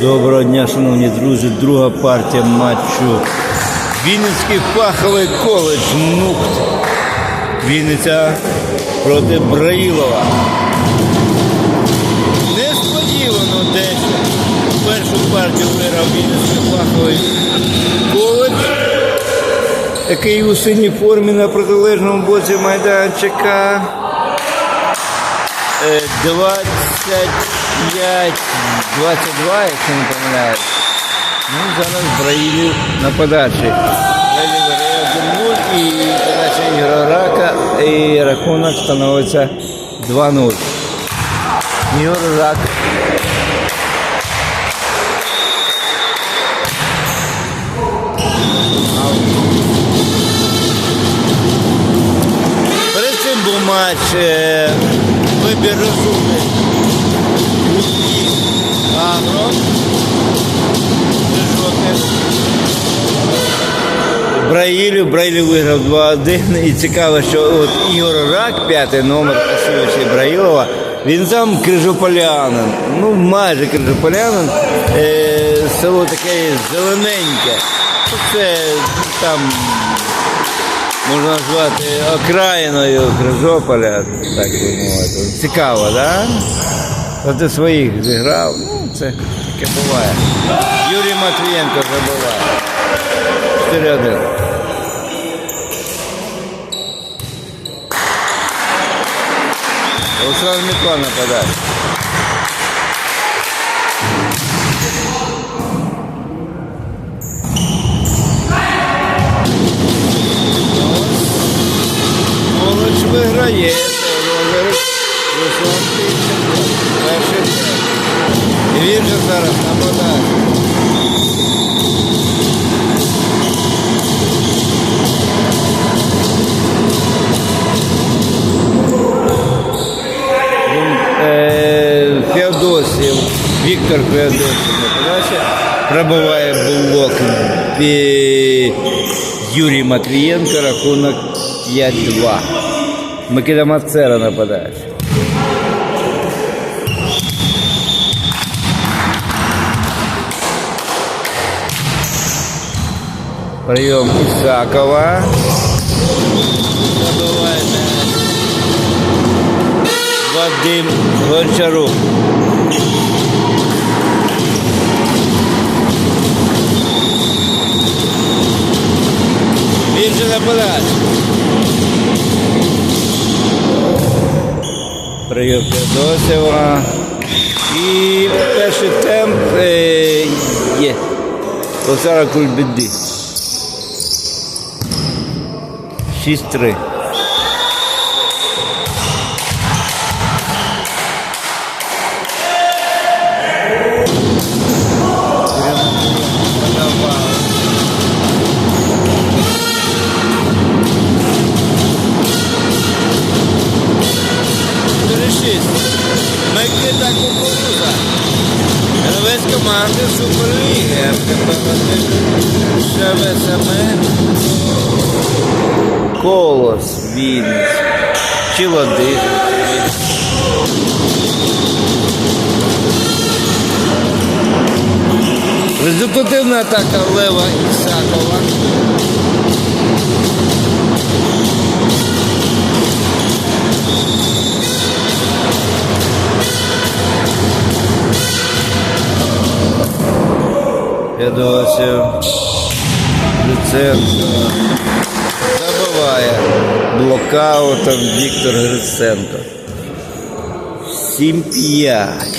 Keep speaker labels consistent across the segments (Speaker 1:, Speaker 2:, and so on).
Speaker 1: Доброго дня, шановні друзі. Друга партія матчу. Вінницький фаховий коледж Нукт. Вінниця проти Браїлова. Несподівано десь першу партію виграв Вінницький фаховий коледж, який у синій формі на протилежному боці майданчика. Е, 20 5, 22, если не помиляюсь. Ну, зараз Браїлів на подачі. Браїлів реагує 0 і подача Ігра Рака, і рахунок становиться 2-0. Юр Рак Перед цим був матч э, вибір розумний. Луки Агро. Жовтих. Браїлів, Браїлів виграв 2-1. І цікаво, що от Ігор Рак, п'ятий номер посилюючий Браїлова, він сам крижополянин. Ну, майже крижополянин. Е, село таке зелененьке. Це там можна назвати окраїною Крижополя, так би мовити. Цікаво, так? Да? Проти своїх зіграв. Ну, це таке буває. Юрій Матвієнко забуває. 4-1. Олександр Микола нападає. Виграє. І він же зараз нападає. Він, е, Феодосів, Віктор Феодосів. Пробиває блок Юрій Матвієнко, рахунок 5-2. Микита Мацера на подачі. Прийом Ісакова. Вадим Гончарук. Він же нападає. Прийом Федосєва. І перший темп е, є. Олександра Кульбіди. Chistre. Чилодин. Результативна атака Лева Ісакова. Я Федосів. Люценко. Забиває блокаутом Віктор Гриценко. 7-5.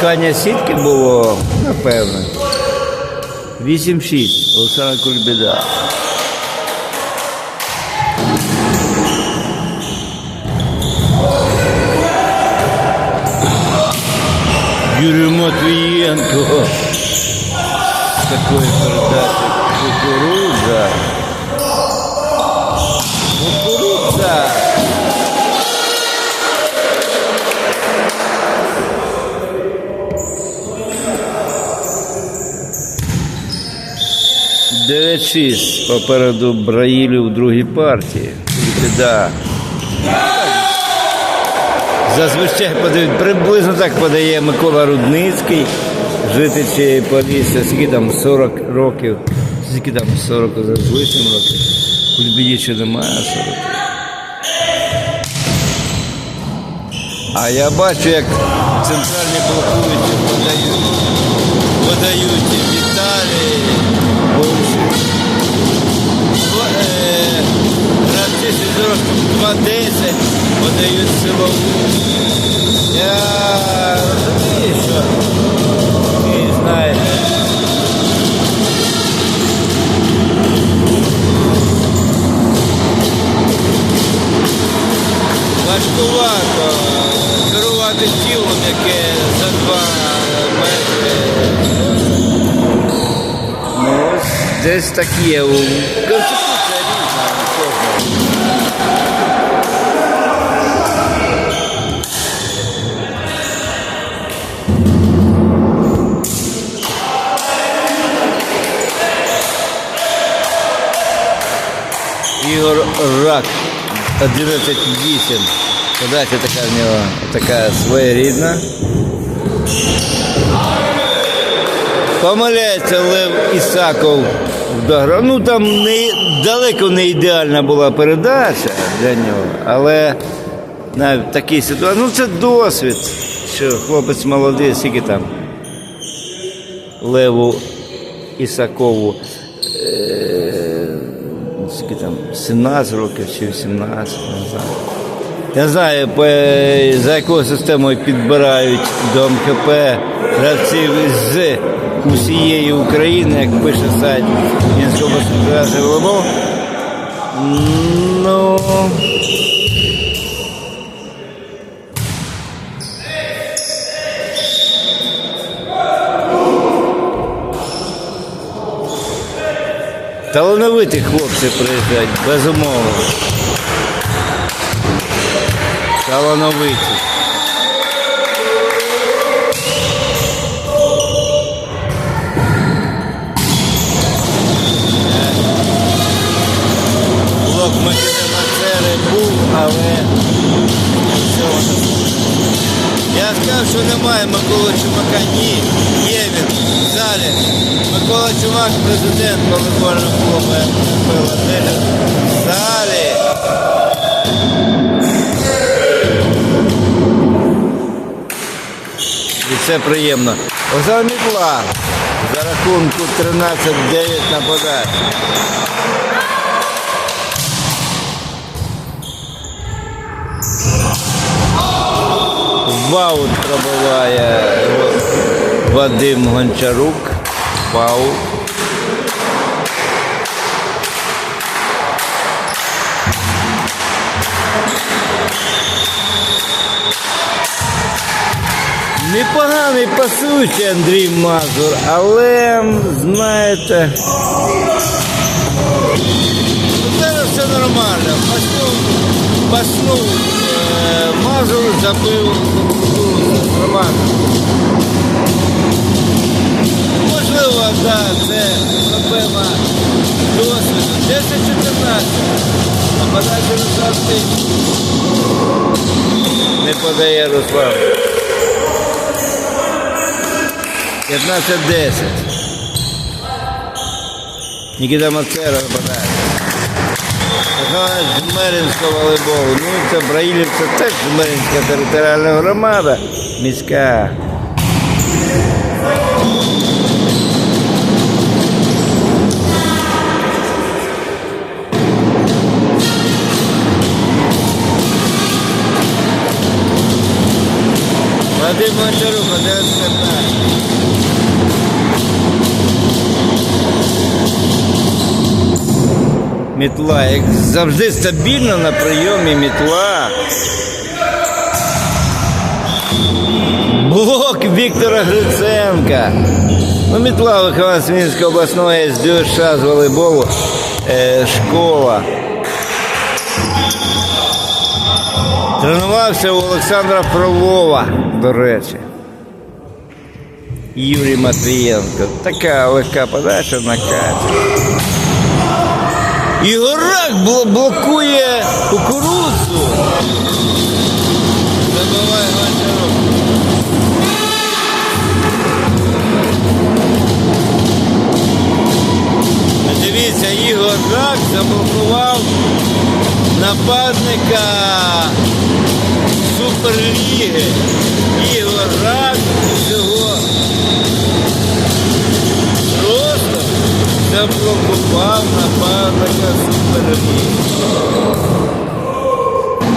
Speaker 1: Замикання сітки було, напевно. 8-6. Олександр Кульбіда. Юрій Матвієнко. Такої передачі. 26 попереду Браїлю в другій партії. Біда. Зазвичай подають, приблизно так подає Микола Рудницький, житель цієї скільки там 40 років, скільки там 40 за 8 років. Кульбіді ще немає 40. А я бачу, як центральні блокують, подають, подають. Подають силову. Я розумію, що ви знаєте. Важкувато керувати тілом, яке за два метри. Ну, десь так є. Ігор Рак 11-8. Подача така в нього така своєрідна. Помиляється Лев Ісаков в догра. Ну там не, далеко не ідеальна була передача для нього, але навіть в такій ситуації. Ну це досвід, що хлопець молодий, скільки там Леву Ісакову. Скільки там 17 років чи 18, не знаю. Я не знаю, за якою системою підбирають до МКП гравців з усієї України, як пише сайт Мінського Волобов. Ну. Талановиті хлопці приїжджають, безумовно. Талановиті. Блок Макіна Мацери був, але. Я сказав, що немає Миколи Чумака. Ні, є він в залі. Чумак, президент волейбольного клубу Філадельфія. В залі. І це приємно. Оза Мітла за рахунку 13-9 на подачі. Ваут пробиває Вадим Гончарук. Ваут. Непоганий пасуючий Андрій Мазур, але знаєте. Зараз все нормально. Паснув, е, Мазур, забив. Нормально. Можливо, так, це проблема досвіду. 10-14. Нападати Руслан Не подає Руслан. 15-10. Нікіта Мацера нападає. З Жмеринського волейболу. Ну, це Браїлів, це теж Жмеринська територіальна громада міська. Вадим Гончарук, 11-15. Мітла, як завжди стабільно на прийомі мітла. Блок Віктора Гриценка. Ну, мітла вихованець Мінської обласної СДЮШ з волейболу. Е, школа. Тренувався у Олександра Фролова, до речі. Юрій Матвієнко. Така легка подача на каті. Ігорак бл- блокує кукурудзу. Гончарук. Дивіться, Ігор Рак заблокував нападника Суперліги. Заблокував нападника Суперліги.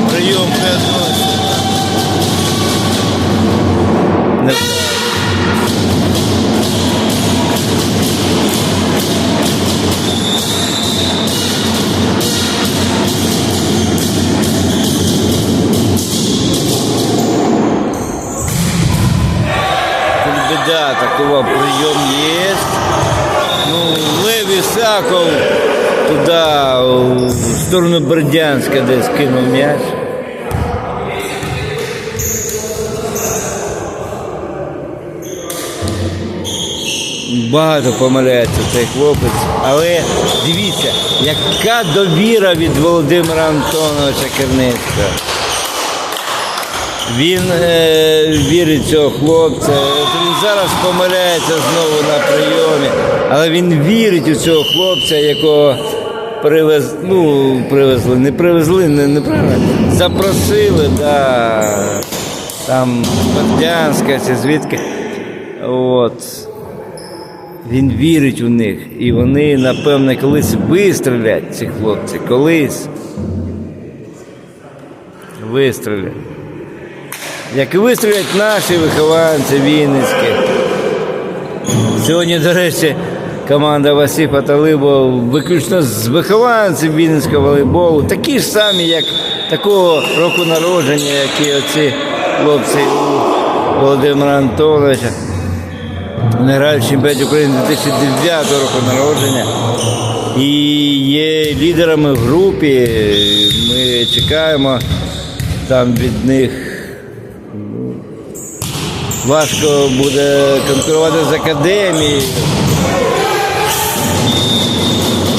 Speaker 1: Прийом переносить. Не знаю. Тут беда, такого прием есть. Лев Исаков в сторону Бердянска, де скинув м'яч. Багато помиляється цей хлопець. Але дивіться, яка довіра від Володимира Антоновича Керницького. Він е, вірить цього хлопця. Він зараз помиляється знову на прийомі, але він вірить у цього хлопця, якого привез, ну, привезли, не привезли, не, неправильно. Запросили, да, там Бердянська чи звідки. От. Він вірить у них. І вони, напевне, колись вистрілять, ці хлопці, колись. Вистрілять. Як і вистрілять наші вихованці Вінницькі. Сьогодні, до речі, команда Васипа Талибова виключно з вихованців Вінницького волейболу, такі ж самі, як такого року народження, як і оці хлопці Володимира Антоновича. Вони грають в чемпіонаті України 2009 року народження. І є лідерами в групі. Ми чекаємо там від них. Важко буде конкурувати з академією.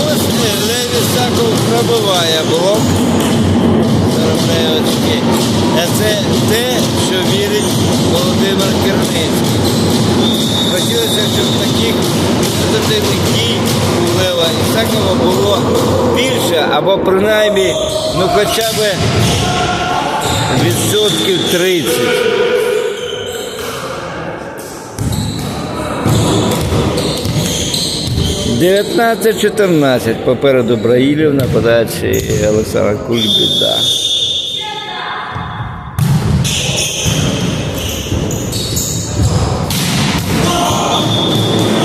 Speaker 1: Ось Леві Саков пробиває блок. Очки. А це те, що вірить Володимир Керницький. Хотілося, щоб таких результативних дій у Лева Ісакова було більше, або принаймні, ну хоча б відсотків 30. Дев'ятнадцять 14 попереду Браїлів на подачі Олександра Кульбіда.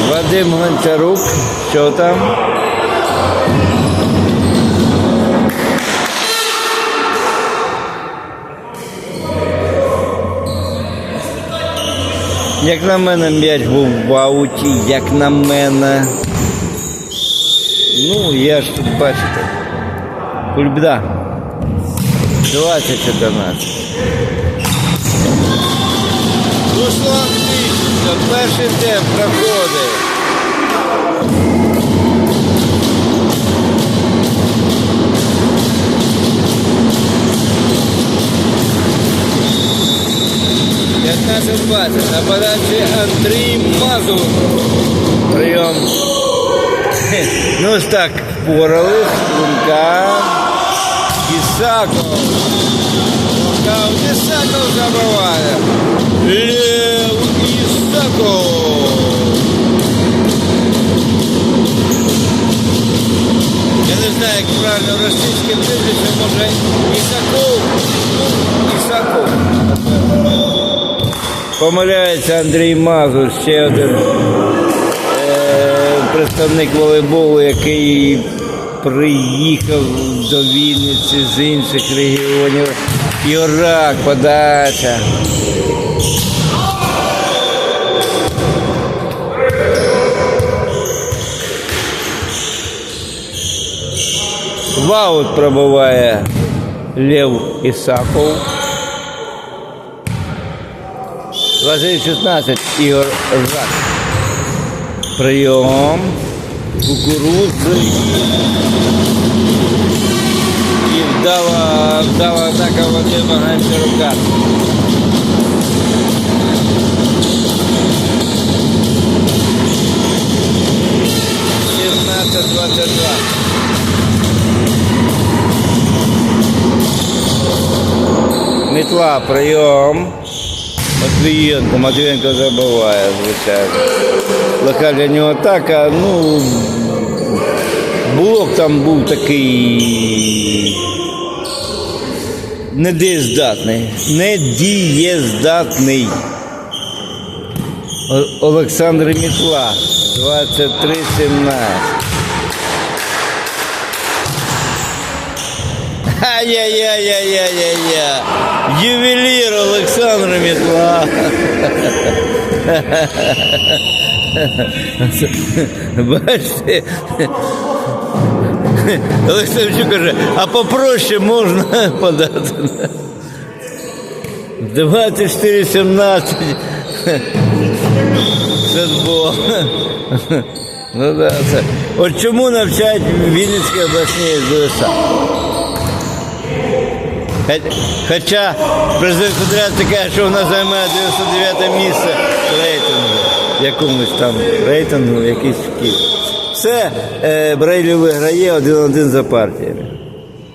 Speaker 1: Вадим Гончарук, що там? Як на мене м'яч був в ауті, як на мене. Ну, я ж тут бачите. Кульбда. 20-14. Руслан Тищенко, перший темп проходить. П'ятнадцять 20 на подачі Андрій Мазур. Прийом. Хе, Ну ось так впорались. Лунка. Ісаков. Лунка. Ісаков забиває. Лев Ісаков. Я не знаю, як правильно російське прізвище, може Ісаков. Ну, Ісаков. Помиляється Андрій Мазур, ще один е, представник волейболу, який приїхав до Вінниці з інших регіонів. Юрак, подача. В аут пробиває Лев Ісаков. 20-16 Ігор Жак. Прийом. Кукурудзи. І вдала, вдала атака Вадима Гончарука. Сімнадцять двадцять два. Метла, прийом. Матвієнко, Матвієнко забиває, звичайно. Лока для нього атака, ну. Блок там був такий. Недієздатний. Недієздатний. Олександр Мітла, 23-17. Ай-яй-яй-яй-яй-яй-яй. Ювелір Олександр Мітла. Бачите? Олександр каже, а попроще можна подати. 24-17. Це було. Ну да, це. От чому навчають Вінницькі обласні ЗСА? Хо- Хоча президент Федерації каже, що вона займає 99 місце рейтингу, якомусь там рейтингу, якийсь такий. Все, е, Брейлі виграє один-один за партіями.